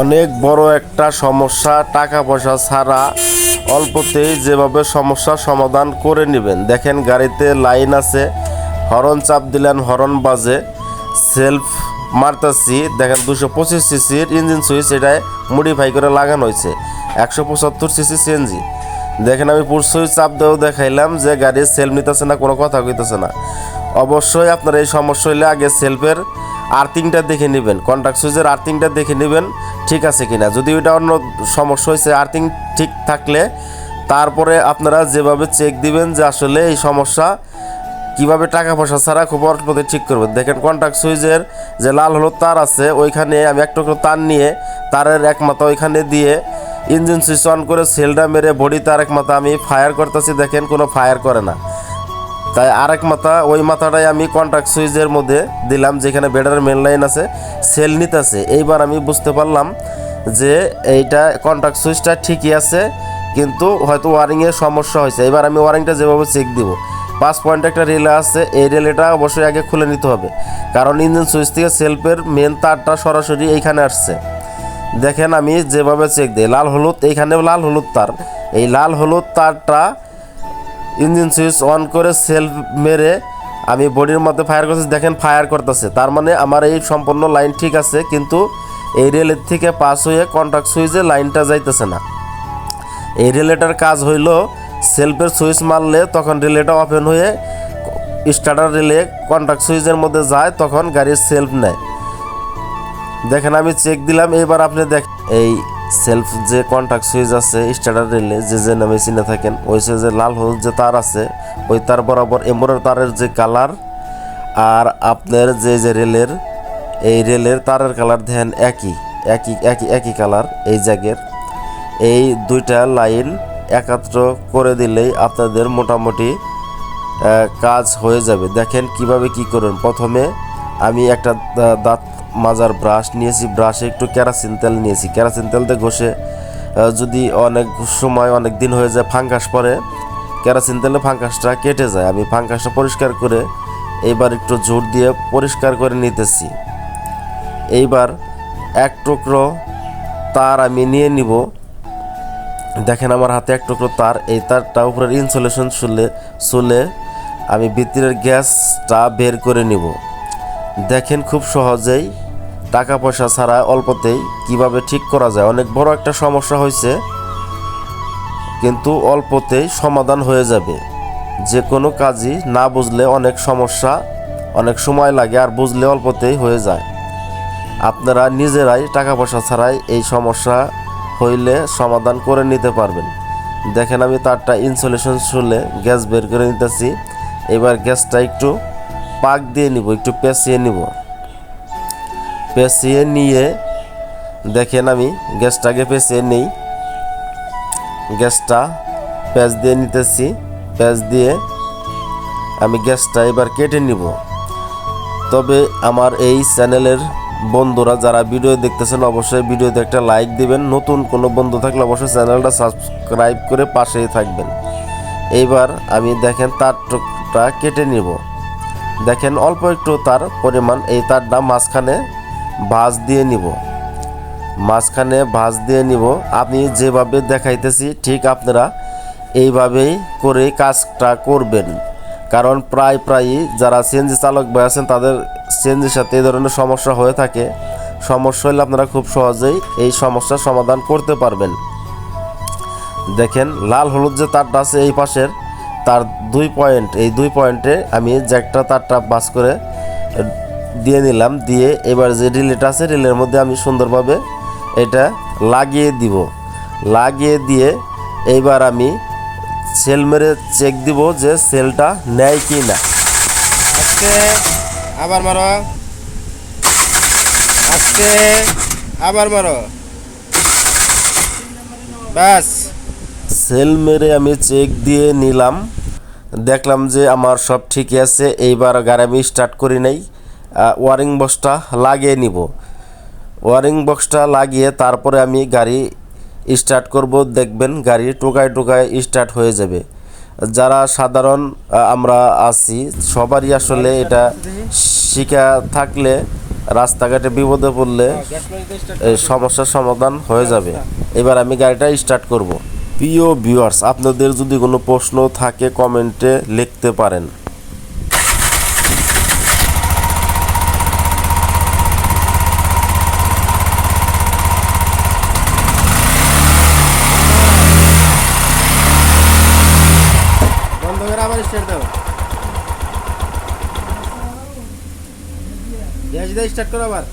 অনেক বড় একটা সমস্যা টাকা পয়সা ছাড়া অল্পতেই যেভাবে সমস্যার সমাধান করে নেবেন। দেখেন গাড়িতে লাইন আছে, হরন চাপ দিলেন, হরন বাজে, সেলফ মারতাছি, দেখেন দুশো পঁচিশ সিসির ইঞ্জিন সুইচ এটায় মডিফাই করে লাগানো হয়েছে, একশো পঁচাত্তর সিসি সিএনজি দেখেন আমি পুর সুইচ চাপ দেওয়া দেখাইলাম যে গাড়ির সেলফ নিতেছে না, কোনো কথা কইতেছে না। অবশ্যই আপনার এই সমস্যা হলে আগে সেলফের আর্থিংটা দেখে নেবেন কন্ট্যাক্ট সুইচের আর্থিংটা দেখে নেবেন, ঠিক আছে কিনা। যদি ওইটা অন্য সমস্যা হয়েছে, আর্থিং ঠিক থাকলে তারপরে আপনারা যেভাবে চেক দিবেন যে আসলে এই সমস্যা কীভাবে টাকা পয়সা ছাড়া খুব অল্পতে ঠিক করবেন। দেখেন কন্ট্যাক্ট সুইচের যে লাল হলুদ তার আছে, ওইখানে আমি একটা করে তার নিয়ে তারের এক মাথা ওইখানে দিয়ে ইঞ্জিন সুইচ অন করে সেলটা মেরে বডি তার এক মাথা আমি ফায়ার করতেছি। দেখেন কোনো ফায়ার করে না। তাই আরেক মাথা, ওই মাথাটাই আমি কন্ট্যাক্ট সুইচের মধ্যে দিলাম, যেখানে বেডার মেন লাইন আছে সেল নিতে আছে এইবার আমি বুঝতে পারলাম যে এইটা কন্ট্যাক্ট সুইচটা ঠিকই আছে, কিন্তু হয়তো ওয়ারিংয়ের সমস্যা হয়েছে। এবার আমি ওয়ারিংটা যেভাবে চেক দিব। পাঁচ পয়েন্ট একটা রিলে আছে, এই রিলেটা অবশ্যই আগে খুলে নিতে হবে। কারণ ইঞ্জিন সুইচ থেকে সেলফের মেন তারটা সরাসরি এইখানে আসছে। দেখেন আমি যেভাবে চেক দিই, লাল হলুদ এইখানে লাল হলুদ তার। এই লাল হলুদ তারটা ইঞ্জিন সুইচ অন করে সেলফ মেরে আমি বডির মধ্যে ফায়ার করতেছি দেখেন ফায়ার করতেছে। তার মানে আমার এই সম্পূর্ণ লাইন ঠিক আছে, কিন্তু এই রেলের থেকে পাস হয়ে কন্ট্যাক্ট সুইচে লাইনটা যাইতেছে না। এই রিলেটার কাজ হইল সেলফের সুইচ মারলে তখন রিলেটা ওপেন হয়ে স্টার্টার রিলে কন্ট্যাক্ট সুইচের মধ্যে যায়, তখন গাড়ির সেলফ নেয়। দেখেন আমি চেক দিলাম, এবার আপনি দেখ এই সেলফ যে কন্ট্যাক্ট সুইচ আছে স্টার্টার রিলে যে যে নামে চিনে থাকেন, ওই সে যে লাল হলুদ যে তার আছে, ওই তার বরাবর এম্বরের তারের যে কালার আর আপনার যে যে রেলের এই রেলের তারের কালার দেখেন একই একই একই একই কালার এই জায়গার এই দুইটা লাইন একাত্র করে দিলেই আপনাদের মোটামুটি কাজ হয়ে যাবে। দেখেন কীভাবে কি করবেন। প্রথমে আমি একটা দাঁত মাজার ব্রাশ নিয়েছি, ব্রাশে একটু কেরাসিন তেল নিয়েছি। কেরাসিন তেল দিয়ে ঘষে যদি অনেক সময়, অনেক দিন হয়ে যায় ফাঙ্কাস পরে কেরাসিন তেলে ফাঙ্কাসটা কেটে যায়। আমি ফাঙ্কাসটা পরিষ্কার করে এইবার একটু জোর দিয়ে পরিষ্কার করে নিতেছি। এইবার এক টুকরো তার আমি নিয়ে নিব। দেখেন আমার হাতে এক টুকরো তার, এই তারটা উপরের ইনসুলেশন শুলে শুলে আমি ভিতরের গ্যাসটা বের করে নিব। দেখেন খুব সহজেই টাকা পয়সা ছাড়া অল্পতেই কীভাবে ঠিক করা যায়? অনেক বড় একটা সমস্যা হয়েছে, কিন্তু অল্পতেই সমাধান হয়ে যাবে। যে কোনো কাজই না বুঝলে অনেক সমস্যা, অনেক সময় লাগে আর বুঝলে অল্পতেই হয়ে যায়। আপনারা নিজেরাই টাকা পয়সা ছাড়াই এই সমস্যা হইলে সমাধান করে নিতে পারবেন। দেখেন আমি তারটা ইনসুলেশন শুলে গ্যাস বের করে নিতেছি। এবার গ্যাসটা একটু পাক দিয়ে নিব, একটু পেঁচিয়ে নিব। পেঁচিয়ে নিয়ে, দেখেন আমি, গ্যাসটাকে পেঁচিয়ে নিই। গ্যাসটা পেঁচ দিয়ে নিতেছি, পেঁচ দিয়ে আমি গ্যাসটা এবার কেটে নিব। তবে আমার এই চ্যানেলের বন্ধুরা যারা ভিডিও দেখতেছেন, অবশ্যই ভিডিওতে একটা লাইক দিবেন। নতুন কোনো বন্ধু থাকলে অবশ্যই চ্যানেলটা সাবস্ক্রাইব করে পাশেই থাকবেন। এইবার আমি দেখেন তারটা কেটে নিব। দেখেন অল্প একটু তার পরিমাণ, এই তারটা মাঝখানে ভাঁজ দিয়ে নিব। মাঝখানে ভাঁজ দিয়ে নিব। আমি যেভাবে দেখাইতেছি, ঠিক আপনারা এইভাবেই করে কাজটা করবেন। কারণ প্রায় প্রায়ই যারা সিএনজি চালক ভাই আছেন, তাদের সিএনজির সাথে এই ধরনের সমস্যা হয়ে থাকে। সমস্যা হলে আপনারা খুব সহজেই এই সমস্যার সমাধান করতে পারবেন। দেখেন, লাল হলুদ যে তারটা আছে এই পাশের, তার দুই পয়েন্ট। এই দুই পয়েন্টে আমি জ্যাকটা তারটা বাস করে দিয়ে নিলাম দিয়ে এবার যে রিলেটা আছে রিলের মধ্যে আমি সুন্দরভাবে এটা লাগিয়ে দিব। লাগিয়ে দিয়ে এইবার আমি সেল মেরে চেক দিব যে সেলটা নেয় কি না আজকে আবার মারো। আজকে আবার মারো। ব্যাস। সেল মেরে আমি চেক দিয়ে নিলাম। দেখলাম যে আমার সব ঠিকই আছে এইবার গাড়ি আমি স্টার্ট করি নাই। ওয়ারিং বক্সটা লাগিয়ে নিব। ওয়ারিং বক্সটা লাগিয়ে তারপরে আমি গাড়ি স্টার্ট করব। দেখবেন গাড়ি টোকায় টোকায় স্টার্ট হয়ে যাবে। যারা সাধারণ আমরা আছি, সবারই আসলে এটা শিখা থাকলে, রাস্তাঘাটে বিপদে পড়লে সমস্যার সমাধান হয়ে যাবে। এবার আমি গাড়িটা স্টার্ট করব। প্রিয় ভিউয়ার্স আপনাদের যদি কোনো প্রশ্ন থাকে কমেন্টে লিখতে পারেন বন্ধ করে আবার স্টার্ট দাও। গ্যাস স্টার্ট করো আবার।